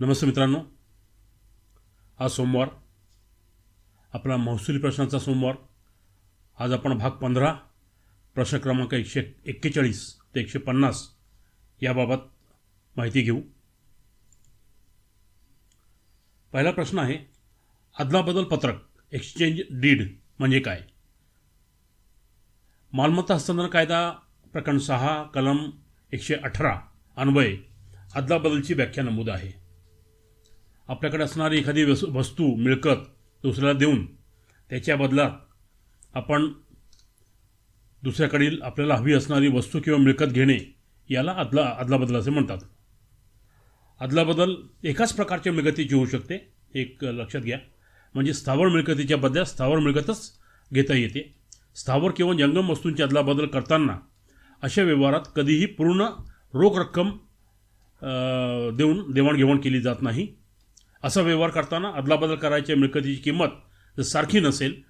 नमस्ते मित्रांनो. आज सोमवार. आपला महसुली प्रश्नाचा सोमवार. आज आपण भाग पंधरा प्रश्न क्रमांक एकशे एक्केचाळीस ते एकशे पन्नास याबाबत माहिती घेऊ. पहिला प्रश्न आहे अदलाबदल पत्रक एक्सचेंज डीड म्हणजे काय? मालमत्ता हस्तांतरण कायदा प्रकरण सहा कलम एकशे अठरा अन्वये अदलाबदलची व्याख्या नमूद आहे. आपल्याकडे असणारी एखादी वस वस्तू मिळकत दुसऱ्याला देऊन त्याच्या बदलात आपण दुसऱ्याकडील आपल्याला हवी असणारी वस्तू किंवा मिळकत घेणे याला अदला अदलाबदल असे म्हणतात. अदलाबदल एकाच प्रकारच्या मिळकतीची होऊ शकते. एक लक्षात घ्या. म्हणजे स्थावर मिळकतीच्या बदल्यात स्थावर मिळकतच घेता येते. स्थावर किंवा जंगम वस्तूंची अदलाबदल करताना अशा व्यवहारात कधीही पूर्ण रोख रक्कम देऊन देवाणघेवाण केली जात नाही. असा व्यवहार करताना अदलाबदल करायच्या मिळकतीची किंमत जर सारखी नसेल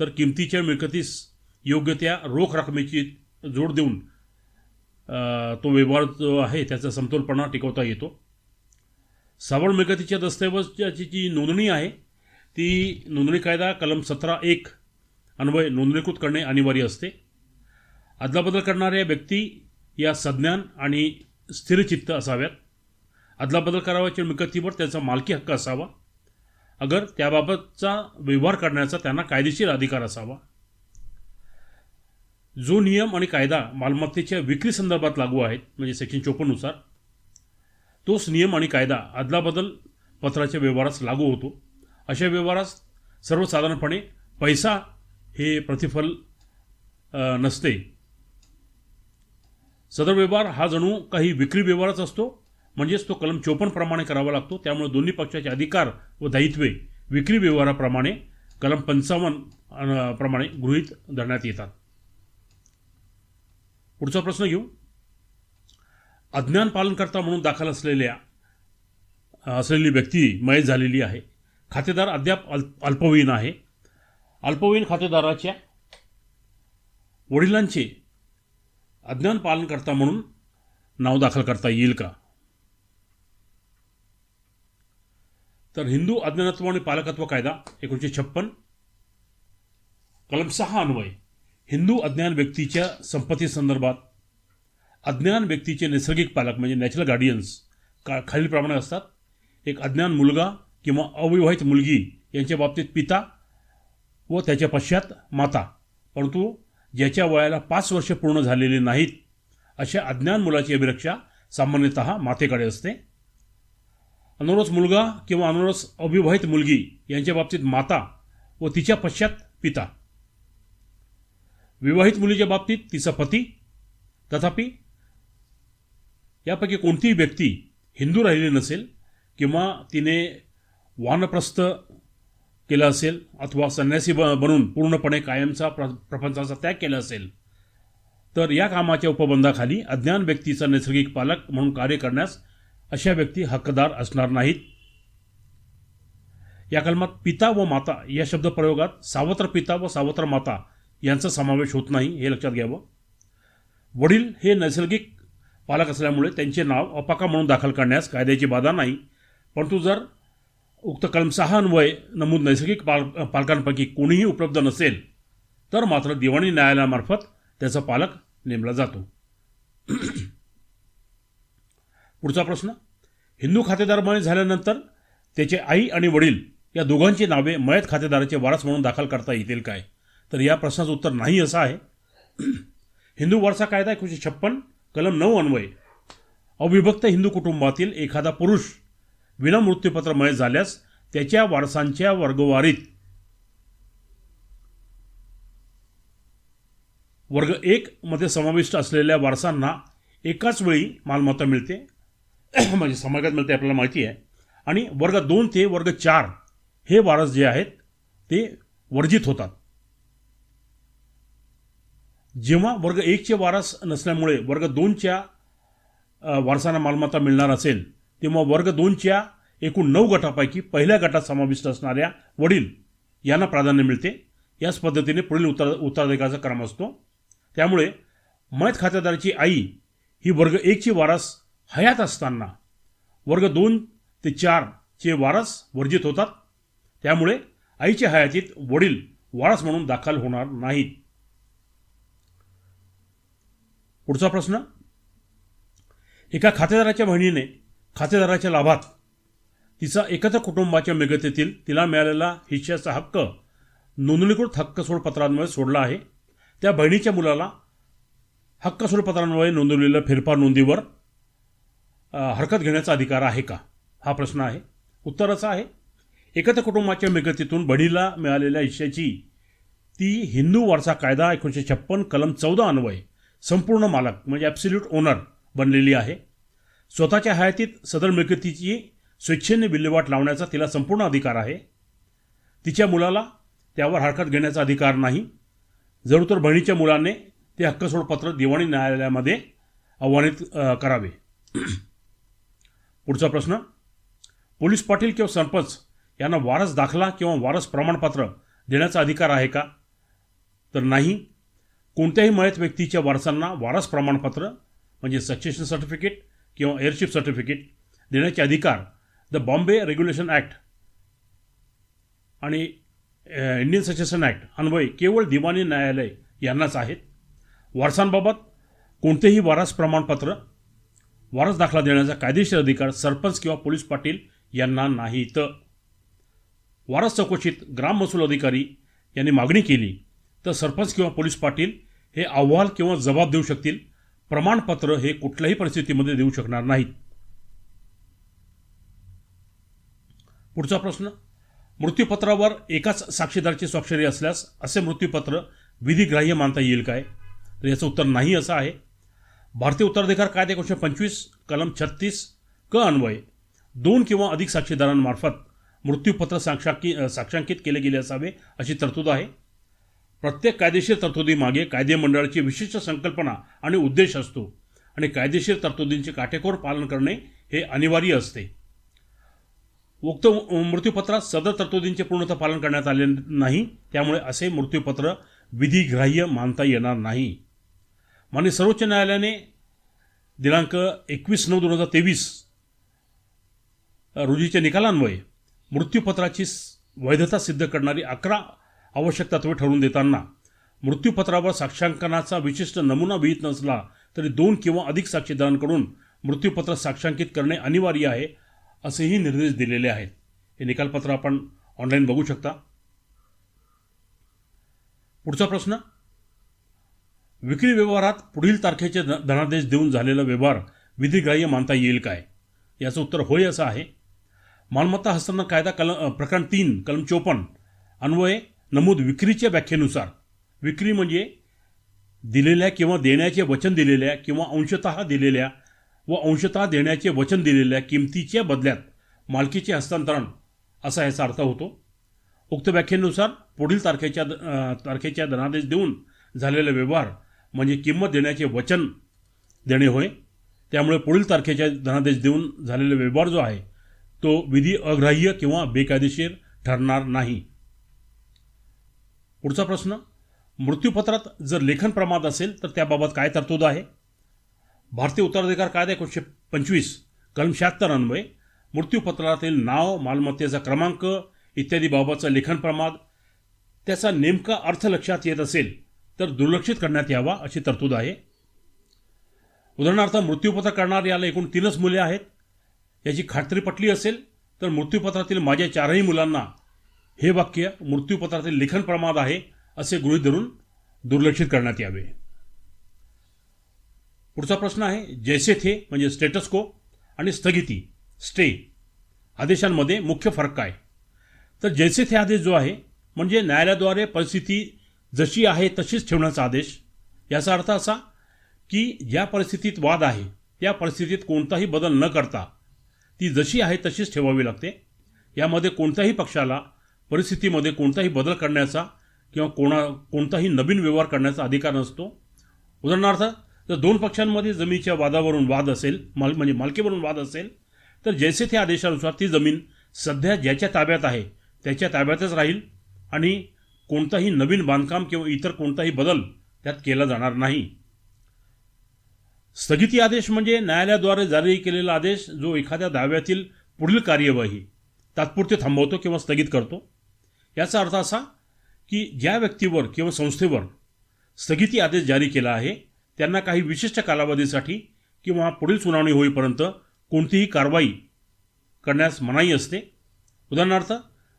तर किमतीच्या मिळकतीस योग्य त्या रोख रकमेची जोड देऊन तो व्यवहार जो आहे त्याचा समतोलपणा टिकवता येतो. सावळ मिळकतीच्या दस्तऐवजाची जी नोंदणी आहे. ती नोंदणी कायदा कलम सतरा एक अन्वय नोंदणीकृत करणे अनिवार्य असते. अदलाबदल करणाऱ्या व्यक्ती या सज्ञान आणि स्थिरचित्त असाव्यात. अदलाबदल करावयाच्या मिळकतीवर त्याचा मालकी हक्क असावा. अगर त्याबाबतचा व्यवहार करण्याचा त्यांना कायदेशीर अधिकार असावा. जो नियम आणि कायदा मालमत्तेच्या विक्री संदर्भात लागू आहेत म्हणजे सेक्शन चोपन्ननुसार तोच नियम आणि कायदा अदलाबदल पत्राच्या व्यवहारास लागू होतो. अशा व्यवहारास सर्वसाधारणपणे पैसा हे प्रतिफल नसते. सदर व्यवहार हा जणू काही विक्री व्यवहारच असतो म्हणजेच तो कलम चोपन्न प्रमाणे करावा लागतो. त्यामुळे दोन्ही पक्षाचे अधिकार व दायित्वे विक्री व्यवहाराप्रमाणे कलम पंचावन्न प्रमाणे गृहीत धरण्यात येतात. पुढचा प्रश्न घेऊ. अज्ञान पालनकर्ता म्हणून दाखल असलेल्या असलेली व्यक्ती मयत झालेली आहे. खातेदार अद्याप अल्प अल्पवयीन आहे. अल्पवयीन खातेदाराच्या वडिलांचे अज्ञान पालनकर्ता म्हणून नाव दाखल करता येईल का? तर हिंदू अज्ञानत्व आणि पालकत्व कायदा एकोणीसशे छप्पन. कलम सहा अन्वय. हिंदू अज्ञान व्यक्तीच्या संपत्ती संदर्भात. अज्ञान व्यक्तीचे नैसर्गिक पालक म्हणजे नॅचरल गार्डियन्स का खालीलप्रमाणे असतात. एक अज्ञान मुलगा किंवा अविवाहित मुलगी यांच्या बाबतीत पिता व त्याच्या पश्चात माता. परंतु ज्याच्या वयाला पाच वर्ष पूर्ण झालेली नाहीत अशा अज्ञान मुलाची अभिरक्षा सामान्यतः मातेकडे असते. अनोरस मुलगा किंवा अनोरस अविवाहित मुलगी यांच्या बाबतीत माता व तिच्या पश्चात पिता. विवाहित मुलीच्या बाबतीत तिचा पती. तथापि यापैकी कोणतीही व्यक्ती हिंदू राहिली नसेल किंवा तिने वानप्रस्थ केला असेल अथवा संन्यासी ब बनून पूर्णपणे कायमचा प्र प्रपंचाचा त्याग केला असेल तर या कामाच्या उपबंधाखाली अज्ञान व्यक्तीचा नैसर्गिक पालक म्हणून कार्य करण्यास अशा व्यक्ती हक्कदार असणार नाहीत. या कलमात पिता व माता या शब्द प्रयोगात सावत्र पिता व सावत्र माता यांचा समावेश होत नाही हे लक्षात घ्यावं. वडील हे नैसर्गिक पालक असल्यामुळे त्यांचे नाव अपाका म्हणून दाखल करण्यास कायद्याची बाधा नाही. परंतु जर उक्त कलम सहा अन्वय नमूद नैसर्गिक पाल पालकांपैकी कोणीही उपलब्ध नसेल तर मात्र दिवाणी न्यायालयामार्फत त्याचा पालक नेमला जातो. पुढचा प्रश्न. हिंदू खातेदार मयत झाल्यानंतर त्याचे आई आणि वडील या दोघांची नावे मयत खातेदाराचे वारस म्हणून दाखल करता येतील काय? तर या प्रश्नाचं उत्तर नाही असं आहे. हिंदू वारसा कायदा एकोणीसशे छप्पन कलम नऊ अन्वय. अविभक्त हिंदू कुटुंबातील एखादा पुरुष विनामृत्यूपत्र मयत झाल्यास त्याच्या वारसांच्या वर्गवारीत वर्ग एक मध्ये समाविष्ट असलेल्या वारसांना एकाच वेळी मालमत्ता मिळते. म्हणजे समाजात मिळते आपल्याला माहिती आहे. आणि वर्ग दोन ते वर्ग चार हे वारस जे आहेत ते वर्जित होतात. जेव्हा वर्ग एकचे वारस नसल्यामुळे वर्ग दोनच्या वारसांना मालमत्ता मिळणार असेल तेव्हा वर्ग दोनच्या एकूण नऊ गटापैकी पहिल्या गटात समाविष्ट असणाऱ्या वडील यांना प्राधान्य मिळते. याच पद्धतीने पुढील उत्तर उत्तराधिकाराचा क्रम असतो. त्यामुळे मयत खातेदाराची आई ही वर्ग एकची वारस हयात असताना वर्ग दोन ते चारचे वारस वर्जित होतात. त्यामुळे आईच्या हयातीत वडील वारस म्हणून दाखल होणार नाहीत. पुढचा प्रश्न. एका खातेदाराच्या बहिणीने खातेदाराच्या लाभात तिचा एकत्र कुटुंबाच्या मिगतीतील तिला मिळालेला हिश्श्याचा हक्क नोंदणीकृत हक्क सोडपत्रांमुळे सोडला आहे. त्या बहिणीच्या मुलाला हक्क सोडपत्रांमुळे नोंदवलेल्या फेरफार नोंदीवर हरकत घेण्याचा अधिकार आहे का? हा प्रश्न आहे. उत्तर असं आहे. एकत्र कुटुंबाच्या मिळकतीतून बहिणीला मिळालेल्या हिश्श्याची ती हिंदू वारसा कायदा एकोणीसशे छप्पन कलम चौदा अन्वये संपूर्ण मालक म्हणजे ॲब्सल्यूट ओनर बनलेली आहे. स्वतःच्या हयातीत सदर मिळकतीची स्वेच्छेने विल्हेवाट लावण्याचा तिला संपूर्ण अधिकार आहे. तिच्या मुलाला त्यावर हरकत घेण्याचा अधिकार नाही. जरूर तर बहिणीच्या मुलाने ते हक्कसोडपत्र दिवाणी न्यायालयामध्ये आव्हानित करावे. पुढचा प्रश्न. पोलीस पाटील किंवा सरपंच यांना वारस दाखला किंवा वारस प्रमाणपत्र देण्याचा अधिकार आहे का? तर नाही. कोणत्याही मयत व्यक्तीच्या वारसांना वारस प्रमाणपत्र म्हणजे सक्सेशन सर्टिफिकेट किंवा एअरशिप सर्टिफिकेट देण्याचे अधिकार द बॉम्बे रेग्युलेशन ॲक्ट आणि इंडियन सक्सेशन ॲक्ट अन्वये केवळ दिवाणी न्यायालय यांनाच आहेत. वारसांबाबत कोणतेही वारस प्रमाणपत्र वारस दाखला देण्याचा कायदेशीर अधिकार सरपंच किंवा पोलीस पाटील यांना नाहीत वारस चौकशीत ग्राम महसूल अधिकारी यांनी मागणी केली तर सरपंच किंवा पोलीस पाटील हे अहवाल किंवा जबाब देऊ शकतील प्रमाणपत्र हे कुठल्याही परिस्थितीमध्ये देऊ शकणार नाहीत. पुढचा प्रश्न मृत्यूपत्रावर एकाच साक्षीदाराची स्वाक्षरी असल्यास असे मृत्यूपत्र विधिग्राह्य मानता येईल काय? तर याचं उत्तर नाही असं आहे. भारतीय उत्तराधिकार कायदे एकोणीसशे पंचवीस कलम छत्तीस क अन्वय दोन किंवा अधिक साक्षीदारांमार्फत मृत्यूपत्र साक्षांकी साक्षांकित केले गेले असावे अशी तरतूद आहे. प्रत्येक कायदेशीर तरतुदीमागे कायदेमंडळाची विशिष्ट संकल्पना आणि उद्देश असतो आणि कायदेशीर तरतुदींचे काटेकोर पालन करणे हे अनिवार्य असते. उक्त मृत्यूपत्रात सदर तरतुदींचे पूर्णतः पालन करण्यात आले नाही त्यामुळे असे मृत्यूपत्र विधिग्राह्य मानता येणार नाही. माननीय सर्वोच्च न्यायालयाने दिनांक एकवीस नऊ दोन हजार तेवीस रोजीच्या निकालान्वये मृत्यूपत्राची वैधता सिद्ध करणारी अकरा आवश्यक तत्वे ठरवून देताना मृत्यूपत्रावर साक्षांकनाचा विशिष्ट नमुना विहित नसला तरी दोन किंवा अधिक साक्षीदारांकडून मृत्यूपत्र साक्षांकित करणे अनिवार्य आहे असेही निर्देश दिलेले आहेत. हे निकालपत्र आपण ऑनलाईन बघू शकता. पुढचा प्रश्न विक्री व्यवहारात पुढील तारखेचे ध- धनादेश देऊन झालेला व्यवहार विधिग्राह्य मानता येईल काय? याचं उत्तर होय असं आहे. मालमत्ता हस्तांतरण कायदा कलम प्रकरण तीन कलम चोपन्न अन्वये नमूद विक्रीच्या व्याख्येनुसार. विक्री म्हणजे दिलेल्या किंवा देण्याचे वचन दिलेल्या किंवा अंशतः दिलेल्या व अंशतः देण्याचे वचन दिलेल्या किमतीच्या बदल्यात मालकीचे हस्तांतरण असा याचा अर्थ होतो. उक्त व्याख्येनुसार पुढील तारखेच्या द- तारखेच्या धनादेश देऊन झालेला व्यवहार म्हणजे किंमत देण्याचे वचन देणे होय. त्यामुळे पुढील तारखेच्या धनादेश देऊन झालेला व्यवहार जो आहे तो विधी अग्राह्य किंवा बेकायदेशीर ठरणार नाही. पुढचा प्रश्न मृत्यूपत्रात जर लेखन प्रमाद असेल तर त्याबाबत काय तरतूद आहे? भारतीय उत्तराधिकार कायदा एकोणीसशे पंचवीस कलम शहात्तर अन्वये मृत्यूपत्रातील नाव मालमत्तेचा क्रमांक इत्यादी बाबतचा लेखन प्रमाद त्याचा नेमका अर्थ लक्षात येत असेल तर दुर्लक्षित करण्यात यावा अशी तरतूद आहे. उदाहरणार्थ मृत्यूपत्र करणारी याला एकूण तीनच मुले आहेत. याची खात्री पटली असेल तर मृत्यूपत्रातील माझ्या चारही मुलांना हे वाक्य मृत्यूपत्रातील लेखन प्रमाद आहे असे गृहीत धरून दुर्लक्षित करण्यात यावे. पुढचा प्रश्न आहे जैसे थे म्हणजे स्टेटस को आणि स्थगिती स्टे आदेशांमध्ये मुख्य फरक काय? तर जैसे थे आदेश जो आहे म्हणजे न्यायालयाद्वारे परिस्थिती जशी आहे तशीच ठेवण्याचा आदेश. याचा अर्थ असा की ज्या परिस्थितीत वाद आहे त्या परिस्थितीत कोणताही बदल न करता ती जशी आहे तशीच ठेवावी लागते. यामध्ये कोणत्याही पक्षाला परिस्थितीमध्ये कोणताही बदल करण्याचा किंवा कोणा कोणताही नवीन व्यवहार करण्याचा अधिकार नसतो. उदाहरणार्थ जर दोन पक्षांमध्ये जमिनीच्या वादावरून वाद असेल माल म्हणजे मालकीवरून वाद असेल तर जैसे त्या आदेशानुसार ती जमीन सध्या ज्याच्या ताब्यात आहे त्याच्या ताब्यातच राहील आणि कोणताही नवीन बांधकाम किंवा इतर कोणताही बदल त्यात केला जाणार नाही. स्थगिती आदेश म्हणजे न्यायालयाद्वारे जारी केलेला आदेश जो एखाद्या दाव्यातील पुढील कार्यवाही तात्पुरते थांबवतो किंवा स्थगित करतो. याचा अर्थ असा की ज्या व्यक्तीवर किंवा संस्थेवर स्थगिती आदेश जारी केला आहे त्यांना काही विशिष्ट कालावधीसाठी किंवा पुढील सुनावणी होईपर्यंत कोणतीही कारवाई करण्यास मनाई असते. उदाहरणार्थ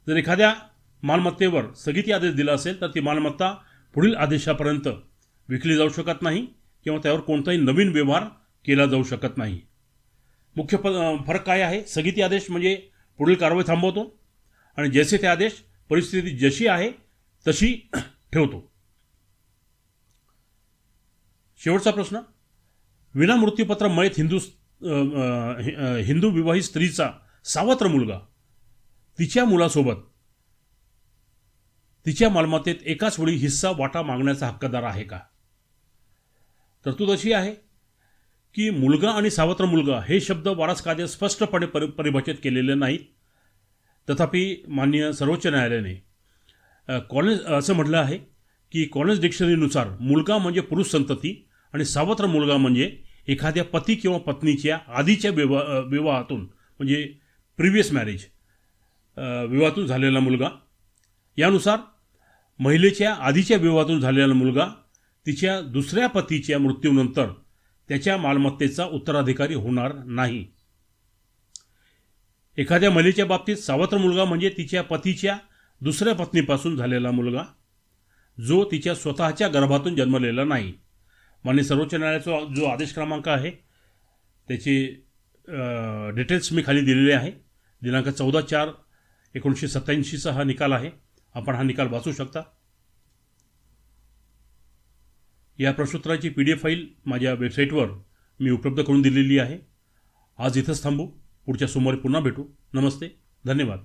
जर एखाद्या मालमत्तेवर स्थगिती आदेश दिला असेल तर ती मालमत्ता पुढील आदेशापर्यंत विकली जाऊ शकत नाही किंवा त्यावर कोणताही नवीन व्यवहार केला जाऊ शकत नाही. मुख्य प फरक काय आहे? स्थगिती आदेश म्हणजे पुढील कारवाई थांबवतो आणि जैसे ते आदेश परिस्थिती जशी आहे तशी ठेवतो. शेवटचा प्रश्न. विना मृत्यूपत्र मयत हिंदू हिंदू विवाहित स्त्रीचा सावत्र मुलगा तिच्या मुलासोबत तिच्या मालमत्तेत एकाच वेळी हिस्सा वाटा मागण्याचा हक्कदार आहे का? तरतूद अशी आहे की मुलगा आणि सावत्र मुलगा हे शब्द वारस कायद्यात स्पष्टपणे परि परिभाषित केलेले नाहीत. तथापि मान्य सर्वोच्च न्यायालयाने कॉलेज असं म्हटलं आहे की कॉलेज डिक्शनरीनुसार मुलगा म्हणजे पुरुष संतती आणि सावत्र मुलगा म्हणजे एखाद्या पती किंवा पत्नीच्या आधीच्या विवाह विवाहातून म्हणजे प्रिव्हियस मॅरेज विवाहातून झालेला मुलगा. यानुसार महिलेच्या आधीच्या विवाहातून झालेला मुलगा तिच्या दुसऱ्या पतीच्या मृत्यूनंतर त्याच्या मालमत्तेचा उत्तराधिकारी होणार नाही. एखाद्या महिलेच्या बाबतीत सावत्र मुलगा म्हणजे तिच्या पतीच्या दुसऱ्या पत्नीपासून झालेला मुलगा जो तिच्या स्वतःच्या गर्भातून जन्मलेला नाही. माने सर्वोच्च न्यायालयाचा जो आदेश क्रमांक आहे त्याचे डिटेल्स मी खाली दिलेले आहे. दिनांक चौदा चार एकोणीसशे सत्याऐंशीचा हा निकाल आहे. आपण हा निकाल वाचू शकता. या प्रश्नोत्तराची पी डी एफ फाईल माझ्या वेबसाईटवर मी उपलब्ध करून दिलेली आहे. आज इथंच थांबू. पुढच्या सोमवारी पुन्हा भेटू. नमस्ते. धन्यवाद.